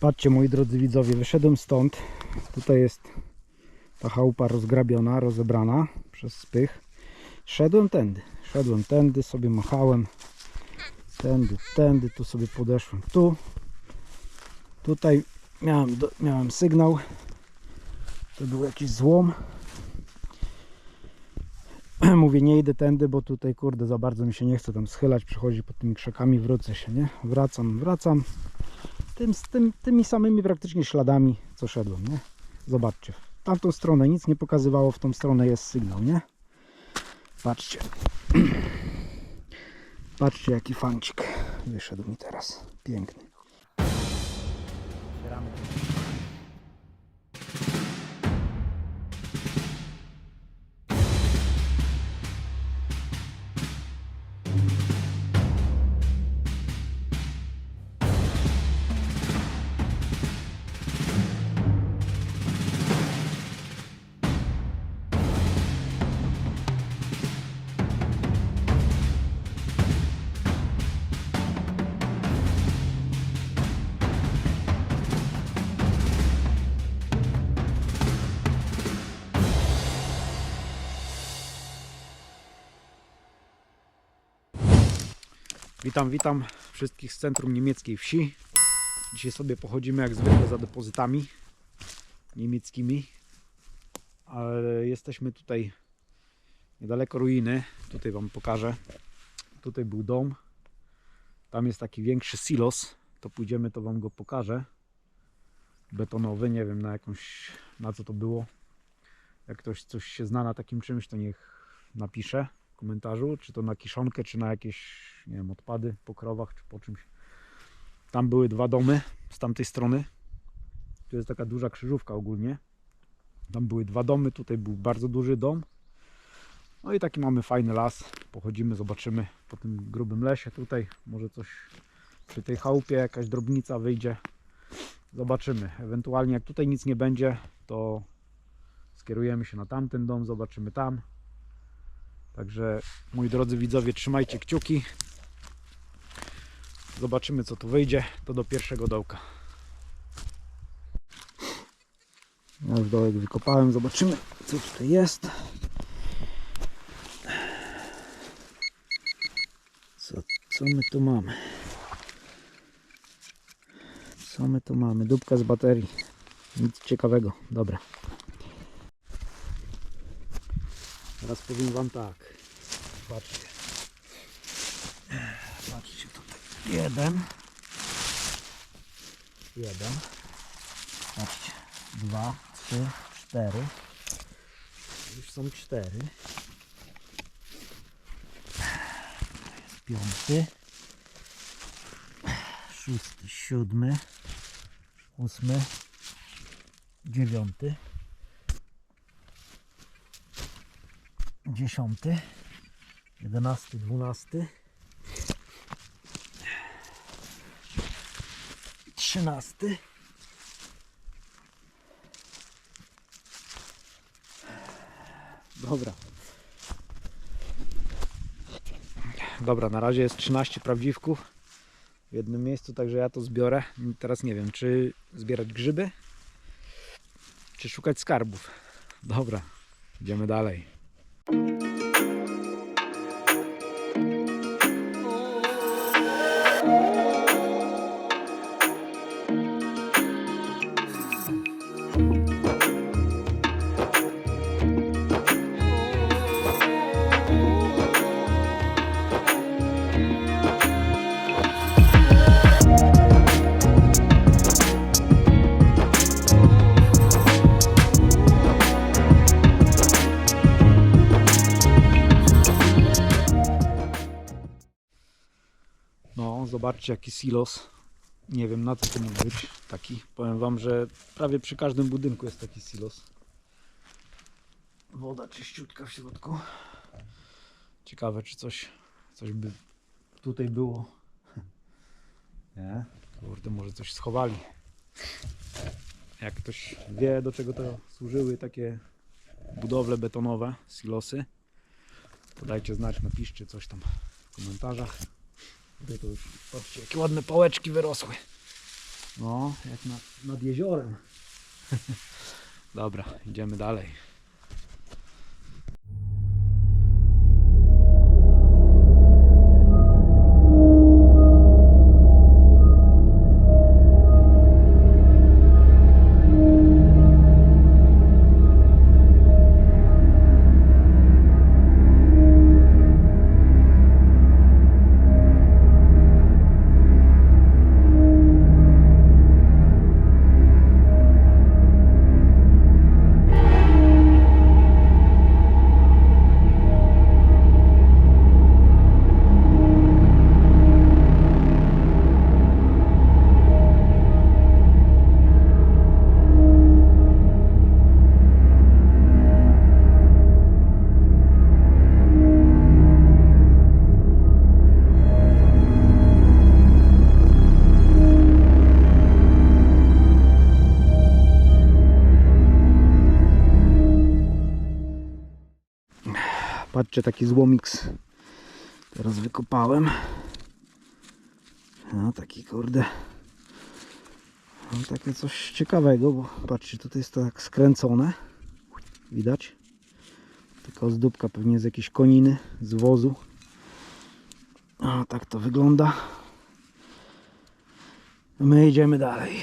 Patrzcie moi drodzy widzowie, wyszedłem stąd. Tutaj jest ta chałupa rozgrabiona, rozebrana przez spych. Szedłem tędy, szedłem tędy, sobie machałem. Tędy, tędy, tu sobie podeszłem. Tu, tutaj miałem, miałem sygnał. To był jakiś złom. Mówię, nie idę tędy, bo tutaj kurde za bardzo mi się nie chce tam schylać, przechodzić pod tymi krzakami, wrócę się, nie? Wracam, wracam. Tym, z tym, tymi samymi praktycznie śladami, co szedłem, nie? Zobaczcie, w tamtą stronę nic nie pokazywało, w tą stronę jest sygnał, nie? Patrzcie. Patrzcie jaki fancik wyszedł mi teraz. Piękny. Witam, witam wszystkich z centrum niemieckiej wsi. Dzisiaj sobie pochodzimy jak zwykle za depozytami niemieckimi. Ale jesteśmy tutaj niedaleko ruiny. Tutaj Wam pokażę. Tutaj był dom. Tam jest taki większy silos. To pójdziemy, to Wam go pokażę. Betonowy, nie wiem na jakąś, na co to było. Jak ktoś coś się zna na takim czymś, to niech napisze komentarzu, czy to na kiszonkę, czy na jakieś, nie wiem, odpady po krowach, czy po czymś. Tam były dwa domy z tamtej strony. Tu jest taka duża krzyżówka ogólnie. Tam były dwa domy, tutaj był bardzo duży dom. No i taki mamy fajny las. Pochodzimy, zobaczymy po tym grubym lesie tutaj. Może coś przy tej chałupie, jakaś drobnica wyjdzie. Zobaczymy. Ewentualnie jak tutaj nic nie będzie, to skierujemy się na tamten dom, zobaczymy tam. Także moi drodzy widzowie, trzymajcie kciuki. Zobaczymy co tu wyjdzie. To do pierwszego dołka. Ja już dołek wykopałem. Zobaczymy co tutaj jest. Co, co my tu mamy? Co my tu mamy? Dupka z baterii. Nic ciekawego. Dobra. Teraz powiem Wam tak. Patrzcie. Patrzcie tutaj. Jeden. Jeden. Patrzcie. Dwa, trzy, cztery. Już są cztery. Jest piąty. Szósty, siódmy. Ósmy. Dziewiąty. Dziesiąty, jedenasty, dwunasty, trzynasty. Dobra. Dobra, na razie jest 13 prawdziwków w jednym miejscu, także ja to zbiorę. Teraz nie wiem, czy zbierać grzyby, czy szukać skarbów. Dobra, idziemy dalej. Zobaczcie jaki silos. Nie wiem na co to mógł być taki. Powiem wam, że prawie przy każdym budynku jest taki silos. Woda czyściutka w środku. Ciekawe czy coś, coś by tutaj było. Nie? Kurde, może coś schowali. Jak ktoś wie do czego to służyły takie budowle betonowe, silosy, to dajcie znać, napiszcie coś tam w komentarzach. Tutaj to już, patrzcie, jakie ładne pałeczki wyrosły. No, jak nad, nad jeziorem. Dobra, idziemy dalej. Patrzcie, taki złomiks teraz wykopałem. No, taki kurde. No, takie coś ciekawego, bo patrzcie, tutaj jest to tak skręcone. Widać? Taka ozdóbka pewnie z jakiejś koniny, z wozu. O, tak to wygląda. My idziemy dalej.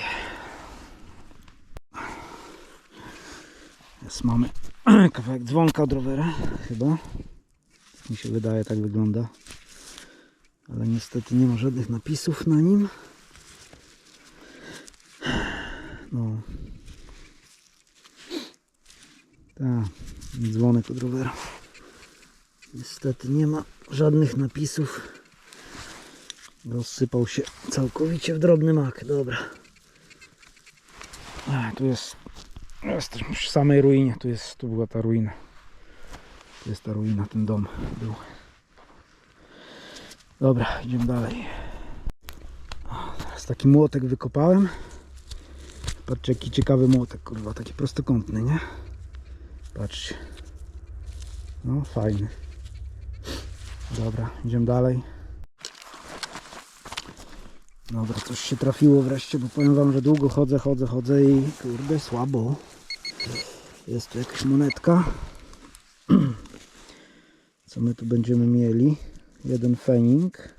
Jest, mamy kawałek dzwonka od rowera, chyba. Mi się wydaje, tak wygląda. Ale niestety nie ma żadnych napisów na nim. No. Tak, dzwonek od. Niestety nie ma żadnych napisów. Rozsypał się całkowicie w drobny mak. Dobra. A, tu jest Jesteśmy przy samej ruinie. Tu jest, tu była ta ruina. Jest ta ruina, ten dom był. Dobra, idziemy dalej. O, teraz taki młotek wykopałem. Patrzcie jaki ciekawy młotek, kurwa, taki prostokątny, nie? Patrzcie. No, fajny. Dobra, idziemy dalej. Dobra, coś się trafiło wreszcie, bo powiem wam, że długo chodzę, chodzę, chodzę i kurde, słabo. Jest tu jakaś monetka. Co my tu będziemy mieli? Jeden fening.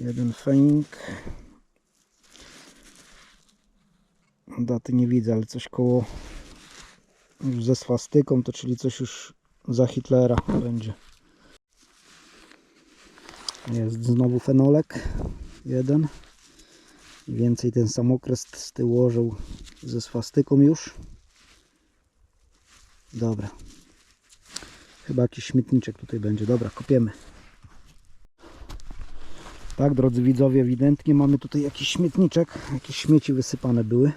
Jeden fening. Daty nie widzę, ale coś koło już ze swastyką, to czyli coś już za Hitlera będzie. Jest znowu fenolek. Jeden. Mniej Więcej ten sam okres z tyłu orzeł ze swastyką już. Dobra. Chyba jakiś śmietniczek tutaj będzie. Dobra, kopiemy. Tak, drodzy widzowie, ewidentnie mamy tutaj jakiś śmietniczek. Jakieś śmieci wysypane były.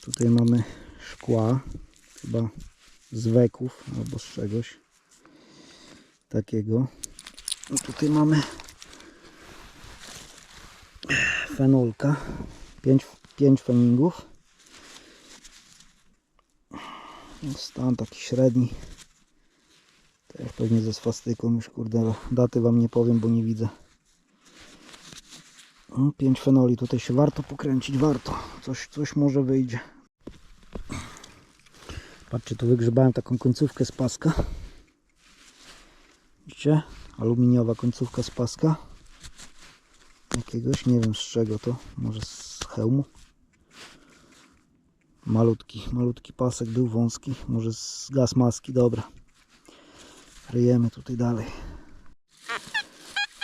Tutaj mamy szkła. Chyba z weków albo z czegoś takiego. No tutaj mamy fenolka. 5, 5 feningów. Stan taki średni. Też pewnie ze swastyką już kurde, daty wam nie powiem, bo nie widzę. 5 fenoli, tutaj się warto pokręcić, warto. Coś, coś może wyjdzie. Patrzcie, tu wygrzebałem taką końcówkę z paska. Widzicie? Aluminiowa końcówka z paska. Jakiegoś, nie wiem z czego to. Może z hełmu. Malutki, malutki pasek był wąski. Może z gaz maski, dobra. Ryjemy tutaj dalej.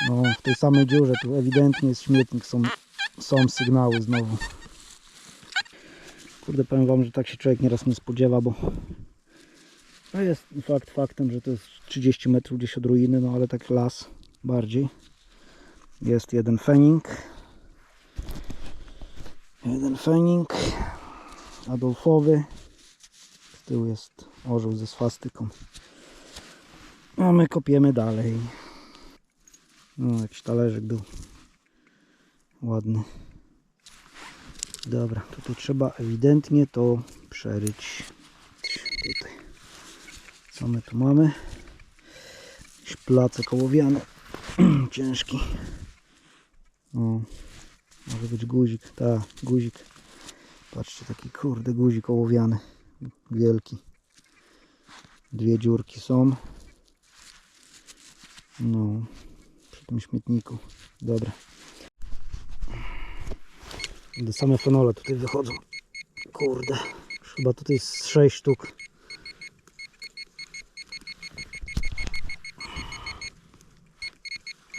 No, w tej samej dziurze tu ewidentnie jest śmietnik. Są, są sygnały znowu. Kurde, powiem wam, że tak się człowiek nieraz nie spodziewa, bo no jest fakt faktem, że to jest 30 metrów gdzieś od ruiny, no ale tak las bardziej. Jest jeden fening. Jeden fening Adolfowy. Z tyłu jest orzeł ze swastyką. A my kopiemy dalej. No, jakiś talerzyk był. Ładny. Dobra, tutaj trzeba ewidentnie to przeryć. Tutaj. Co my tu mamy? Jakiś placek ołowiany. Ciężki. O, Może być guzik, tak, guzik. Patrzcie, taki kurde guzik ołowiany. Wielki. Dwie dziurki są. No, przy tym śmietniku. Dobra. Do same fenole tutaj wychodzą. Kurde. Chyba tutaj jest 6 sztuk.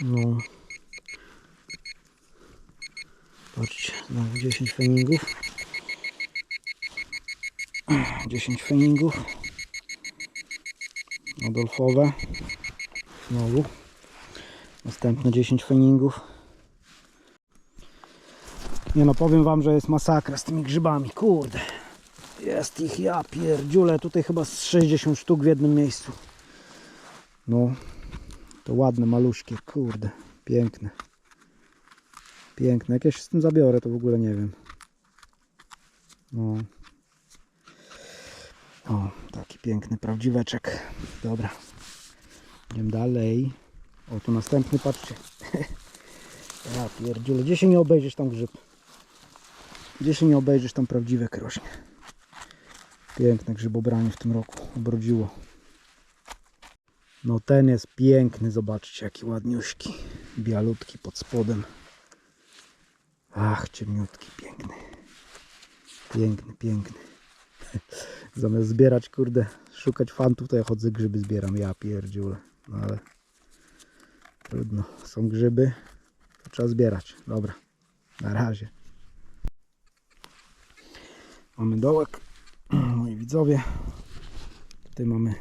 No. Patrzcie, znowu 10 feningów. 10 feningów. Adolfowe. Znowu. Następne 10 feningów. Nie no, powiem wam, że jest masakra z tymi grzybami. Kurde. Jest ich, ja pierdziule. Tutaj chyba z 60 sztuk w jednym miejscu. No. To ładne, maluśkie. Kurde. Piękne. Piękne. Jak ja się z tym zabiorę, to w ogóle nie wiem. No. O, taki piękny prawdziweczek. Dobra. Idziemy dalej. O, tu następny, patrzcie. Ja pierdziule. Gdzie się nie obejrzysz tam grzyb? Gdzie się nie obejrzysz tam prawdziwek rośnie. Piękne grzybobranie w tym roku obrodziło. No ten jest piękny, zobaczcie jaki ładniuśki. Bialutki pod spodem. Ach, ciemniutki, piękny. Piękny, piękny. Zamiast zbierać, kurde, szukać fantów, to ja chodzę grzyby zbieram, ja pierdziule. No ale trudno, są grzyby, to trzeba zbierać. Dobra, na razie. Mamy dołek, moi widzowie. Tutaj mamy,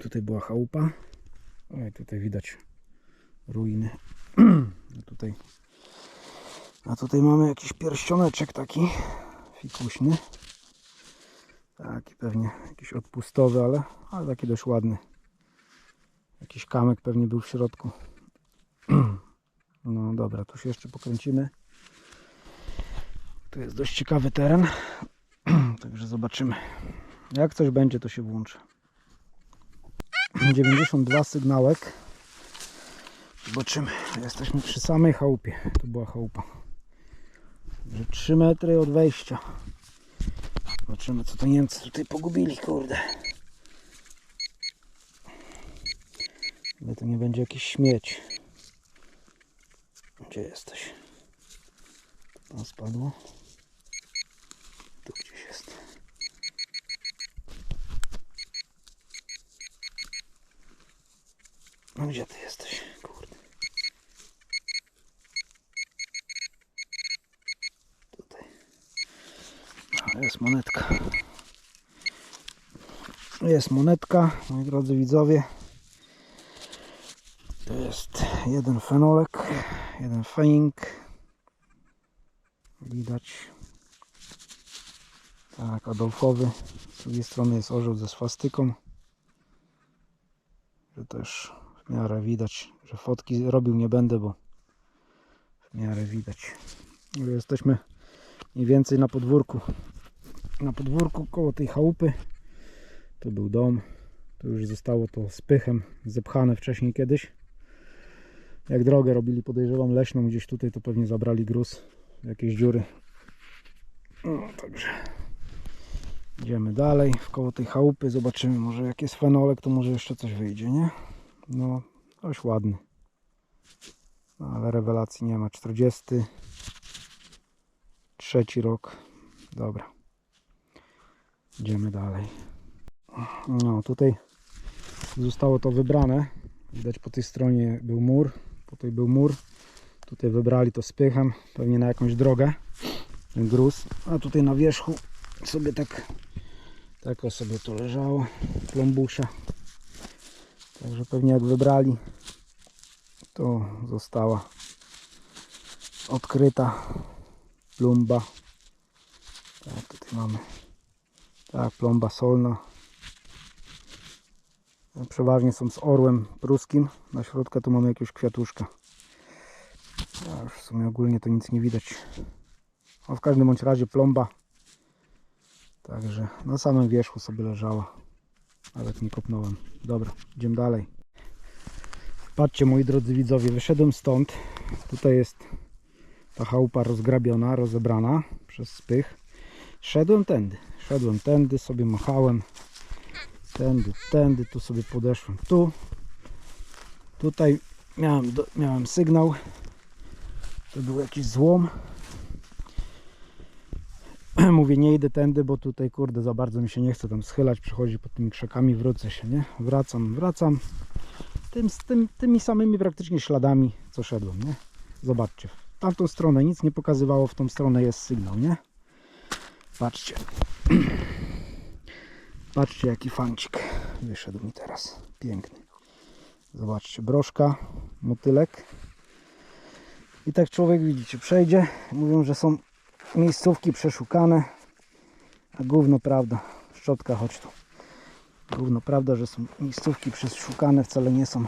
tutaj była chałupa. Oj, tutaj widać ruiny. A tutaj, a tutaj mamy jakiś pierścioneczek taki fikuśny. Taki pewnie jakiś odpustowy, ale, ale taki dość ładny. Jakiś kamek pewnie był w środku. No dobra, tu się jeszcze pokręcimy. Tu jest dość ciekawy teren. Także zobaczymy. Jak coś będzie, to się włączy. 92 sygnałek. Zobaczymy. Jesteśmy przy samej chałupie. To była chałupa. Także 3 metry od wejścia. Zobaczymy co to Niemcy tutaj pogubili, kurde. Ale to nie będzie jakiś śmieć. Gdzie jesteś? Tam spadło. Tu gdzieś jest. No gdzie ty jesteś? Kurde. Tutaj. Jest monetka. Jest monetka, moi drodzy widzowie. Jeden fenolek, jeden fening. Widać. Tak, Adolfowy. Z drugiej strony jest orzeł ze swastyką. Że też w miarę widać, że fotki robił nie będę, bo w miarę widać. Jesteśmy mniej więcej na podwórku. Na podwórku koło tej chałupy. To był dom. To już zostało to z pychem zepchane wcześniej kiedyś. Jak drogę robili, podejrzewam, leśną gdzieś tutaj, to pewnie zabrali gruz, jakieś dziury. No, także idziemy dalej, w koło tej chałupy, zobaczymy, może jak jest fenolek, to może jeszcze coś wyjdzie, nie? No, dość ładny. No, ale rewelacji nie ma. 43 rok. Dobra. Idziemy dalej. No, tutaj zostało to wybrane. Widać po tej stronie był mur, tutaj był mur. Tutaj wybrali to z pychem, pewnie na jakąś drogę, ten gruz. A tutaj na wierzchu sobie tak, tak sobie to leżało, plombusia. Także pewnie jak wybrali, to została odkryta plomba. Tak, tutaj mamy, tak, plomba solna. Przeważnie są z orłem pruskim. Na środku tu mamy jakiegoś kwiatuszka. A już w sumie ogólnie to nic nie widać. A w każdym bądź razie plomba. Także na samym wierzchu sobie leżała. Nawet nie kopnąłem. Dobra, idziemy dalej. Patrzcie moi drodzy widzowie, wyszedłem stąd. Tutaj jest Ta chałupa rozgrabiona, rozebrana przez spych. Szedłem tędy. Szedłem tędy, sobie machałem. Tędy, tędy, tu sobie podeszłem. Tu. Tutaj miałem, do, miałem sygnał. To był jakiś złom. Mówię, nie idę tędy, bo tutaj kurde za bardzo mi się nie chce tam schylać, przechodzić pod tymi krzakami, wrócę się, nie? Wracam, wracam. Tym, tym, tymi samymi praktycznie śladami, co szedłem, nie? Zobaczcie, w tamtą stronę nic nie pokazywało, w tą stronę jest sygnał, nie? Patrzcie. Patrzcie jaki fancik wyszedł mi teraz. Piękny. Zobaczcie, broszka, motylek. I tak człowiek, widzicie, przejdzie. Mówią, że są miejscówki przeszukane. A gówno prawda. Szczotka, chodź tu. Gówno prawda, że są miejscówki przeszukane, wcale nie są.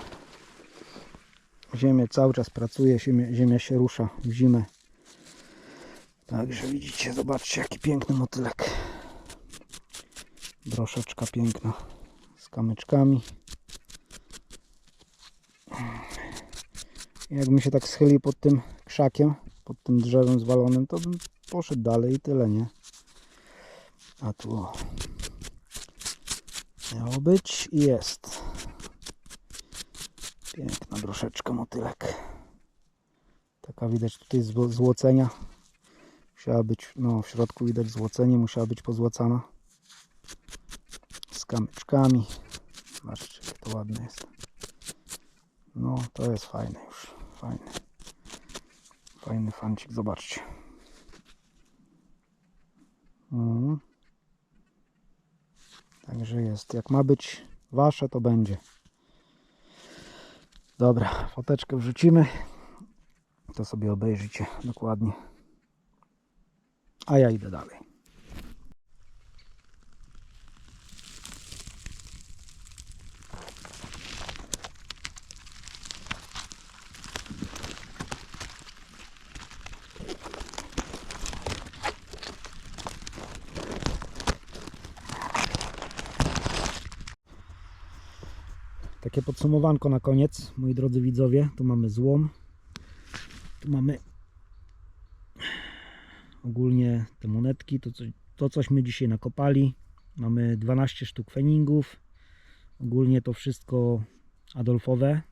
Ziemia cały czas pracuje, ziemia, ziemia się rusza w zimę. Także widzicie, zobaczcie jaki piękny motylek. Broszeczka piękna z kamyczkami. Jakbym się tak schylił pod tym krzakiem, pod tym drzewem zwalonym, to bym poszedł dalej i tyle, nie? A tu miało być i jest. Piękna broszeczka motylek. Taka widać tutaj zło- złocenia. Musiała być, no w środku widać złocenie, musiała być pozłacana. Z kamyczkami. Zobaczcie, jak to ładne jest. No, to jest fajne już. Fajny. Fajny fancik, zobaczcie. Mhm. Także jest. Jak ma być wasze, to będzie. Dobra, foteczkę wrzucimy. To sobie obejrzycie dokładnie. A ja idę dalej. Takie podsumowanko na koniec, moi drodzy widzowie. Tu mamy złom. Tu mamy ogólnie te monetki. To, to cośmy dzisiaj nakopali. Mamy 12 sztuk feningów. Ogólnie to wszystko Adolfowe.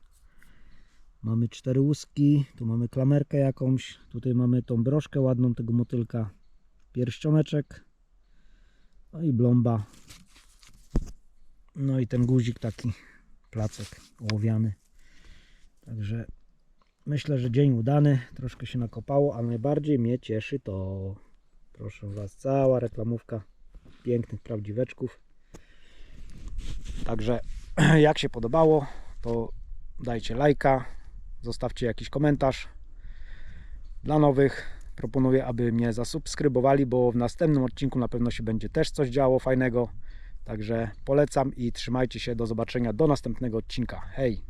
Mamy cztery łuski. Tu mamy klamerkę jakąś. Tutaj mamy tą broszkę ładną tego motylka. Pierścioneczek. No i blomba. No i ten guzik taki placek ołowiany. Także myślę, że dzień udany. Troszkę się nakopało, a najbardziej mnie cieszy to, proszę Was, cała reklamówka pięknych prawdziweczków. Także jak się podobało, to dajcie lajka, zostawcie jakiś komentarz. Dla nowych proponuję, aby mnie zasubskrybowali, bo w następnym odcinku na pewno się będzie też coś działo fajnego. Także polecam i trzymajcie się. Do zobaczenia do następnego odcinka. Hej!